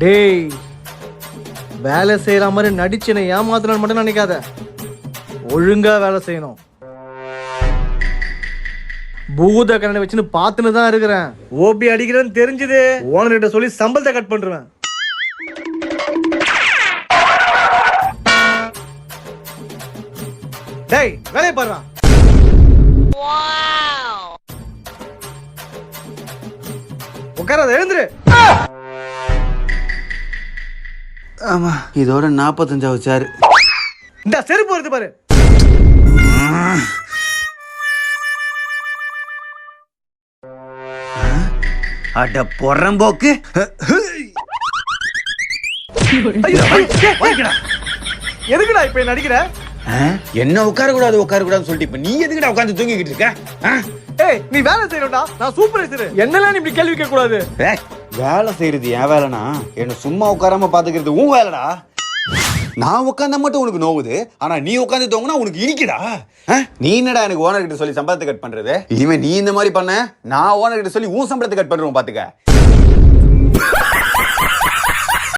டேய் வேலை செய்யற மாதிரி நடிச்சு என்னை ஏமாத்தணும்னு மட்டும் நினைக்காத. ஒழுங்கா வேலை செய்யணும். பூத கண்ணனை வச்சுன்னு பார்த்துன்னு தான் இருக்கிறேன். ஓபி அடிக்கிறேன்னு தெரிஞ்சது. ஓனர்கிட்ட சொல்லி சம்பளத்தை கட் பண்ணுறேன் டேய் வேலையை பாடுறா உட்காராத எழுந்துரு. ஆமா. இதோட நாற்பத்தஞ்சாவது சார் இந்த செருப்பு வருது பாரு. அட பொறம்போக்கு. எதுக்குடா? இப்ப நடிக்கிற? என்ன உட்கார கூடாது உட்கார கூடாதுன்னு சொல்லிட்டு இப்ப நீ எதுக்குடா உட்கார்ந்து தூங்கிக்கிட்டு இருக்க? ஏய் நீ வேலை செய்யணும்டா. நான் சூப்பர்வைசர் என்னெல்லாம் நீ இப்படி கேள்வி கேட்க கூடாது வேலை செய்யறது என் வேலைனா? என்ன சும்மா உட்காராம பாத்துக்கிறது உன் வேலைடா. நான் உட்காந்தா மட்டும் உனக்கு நோவுது. ஆனா நீ உட்காந்து தூங்கினா உனக்கு இனிக்குடா? நீ என்னடா எனக்கு ஓனர் கிட்ட சொல்லி சம்பளத்தை கட் பண்றது? இனிமே நீ இந்த மாதிரி பண்ண. நான் ஓனர் கிட்ட சொல்லி உன் சம்பளத்தை கட் பண்றேன் பாத்துக்க.